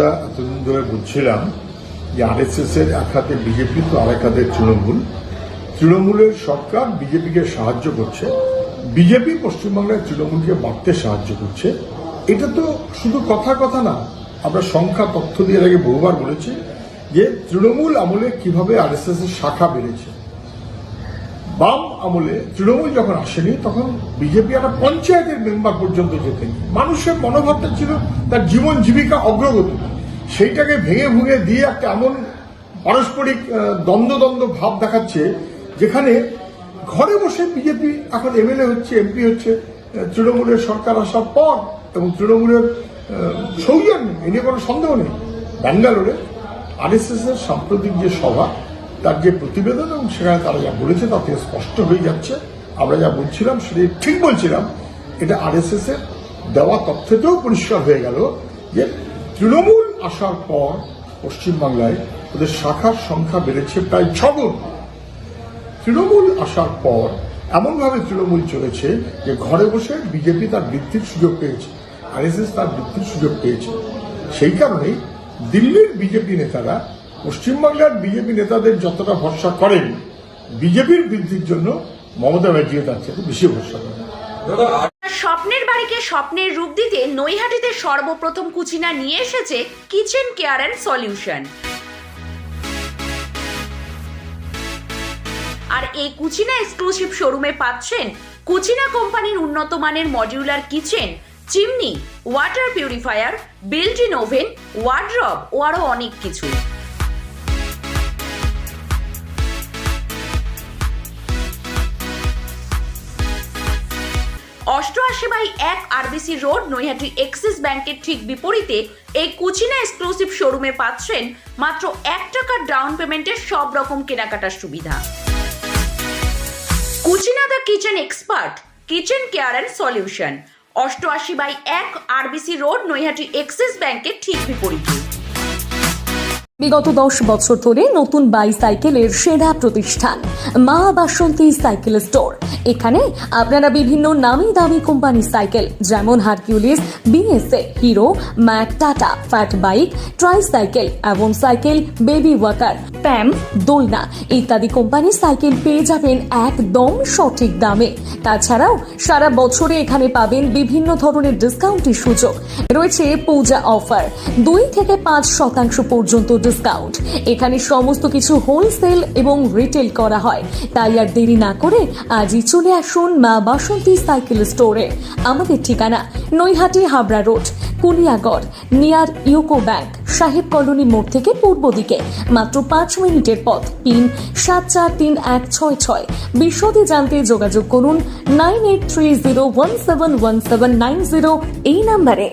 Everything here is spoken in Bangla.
এতদিন ধরে বুঝছিলাম যে আরএসএস এর এক হাতে বিজেপি, তো আরেক হাতে তৃণমূল। তৃণমূলের সরকার বিজেপিকে সাহায্য করছে। বিজেপি পশ্চিমবাংলায় তৃণমূলকে বাড়তে সাহায্য করছে। এটা তো শুধু কথা কথা না, আমরা সংখ্যা তথ্য দিয়ে আগে বহুবার বলেছি যে তৃণমূল আমলে কীভাবে আরএসএস এর শাখা বেড়েছে। বাম আমলে তৃণমূল যখন আসেনি, তখন বিজেপি একটা পঞ্চায়েতের মেম্বার পর্যন্ত যেতেনি। মানুষের মনোভাবটা ছিল তার জীবন জীবিকা অগ্রগতি। সেইটাকে ভেঙে ভুঙে দিয়ে একটা এমন পারস্পরিক দ্বন্দ্ব ভাব দেখাচ্ছে, যেখানে ঘরে বসে বিজেপি এখন এমএলএ হচ্ছে, এমপি হচ্ছে তৃণমূলের সরকার আসার পর এবং তৃণমূলের সৌজন্য, এ নিয়ে কোনো সন্দেহ নেই। ব্যাঙ্গালোরে আরএসএস এর সাম্প্রতিক যে সভা তার যে প্রতিবেদন এবং সেখানে তারা যা বলেছে তা থেকে স্পষ্ট হয়ে যাচ্ছে। আমরা যা বলছিলাম সেটা ঠিক বলছিলাম। এটা আরএসএস এর দেওয়া তথ্যতেও পরিষ্কার হয়ে গেল যে তৃণমূল আসার পর পশ্চিমবাংলায় ওদের শাখার সংখ্যা বেড়েছে প্রায় ছগুণ। তৃণমূল আসার পর এমনভাবে তৃণমূল চলেছে যে ঘরে বসে বিজেপি তার বৃদ্ধির সুযোগ পেয়েছে আরএসএস তার বৃদ্ধির সুযোগ পেয়েছে। সেই কারণেই দিল্লির বিজেপি নেতারা পশ্চিমবাংলার বিজেপি নেতাদের যতটা ভরসা করেন বিজেপির বৃদ্ধির জন্য মমতা ব্যানার্জি তার চেয়ে বেশি ভরসা করেন। স্বপ্নের বাড়িকে স্বপ্নের রূপ দিতে নৈহাটিতে সর্বপ্রথম কুচিনা নিয়ে এসেছে কিচেন কেয়ার অ্যান্ড সলিউশন। আর এই কুচিনা এক্সক্লুসিভ শোরুমে পাচ্ছেন কুচিনা কোম্পানির উন্নত মানের modular kitchen chimney water purifier built in oven wardrobe ও আরও অনেক কিছু। অষ্টআশি বাই এক আরবিসি রোড নৈহাটি এক্সিস ব্যাংকের ঠিক বিপরীতে এই কুচিনা এক্সক্লুসিভ শোরুমে পাচ্ছেন মাত্র এক টাকার ডাউন পেমেন্টের সব রকম কেনাকাটার সুবিধা। Kutchina the kitchen expert kitchen care and solution অষ্টআশি বাই এক আরবিসি রোড নৈহাটি এক্সিস ব্যাংকের ঠিক বিপরীতে। বিগত দশ বছর ধরে নতুন বাইসাইকেলের সেরা প্রতিষ্ঠান, মা বাসন্তী সাইকেল স্টোর। এখানে আপনারা বিভিন্ন নামি দামি কোম্পানির সাইকেল, যেমন Hercules BSA Hero, Mac, Tata, fat bike tricycle এবং সাইকেল বেবি ওয়াকার, প্যাম, দোলনা ইত্যাদি কোম্পানির সাইকেল পেয়ে যাবেন একদম সঠিক দামে। তাছাড়াও সারা বছরে এখানে পাবেন বিভিন্ন ধরনের ডিসকাউন্টের সুযোগ। রয়েছে পূজা অফার দুই থেকে পাঁচ শতাংশ পর্যন্ত ডিসকাউন্ট এখানে সমস্ত কিছু হোলসেল এবং রিটেল করা হয়। তাই আর দেরি না করে আজই চলে আসুন মা বাসন্তী সাইকেল স্টোরে। আমাদের ঠিকানা Naihati Habra road Kuliagarh near UCO bank, সাহেব কলোনি মোড় থেকে পূর্ব দিকে। মাত্র পাঁচ মিনিটের পথ, পিন সাত চার তিন এক ছয় ছয়। বিশদে জানতে যোগাযোগ করুন nine eight three zero one seven one seven nine zero এই নাম্বারে।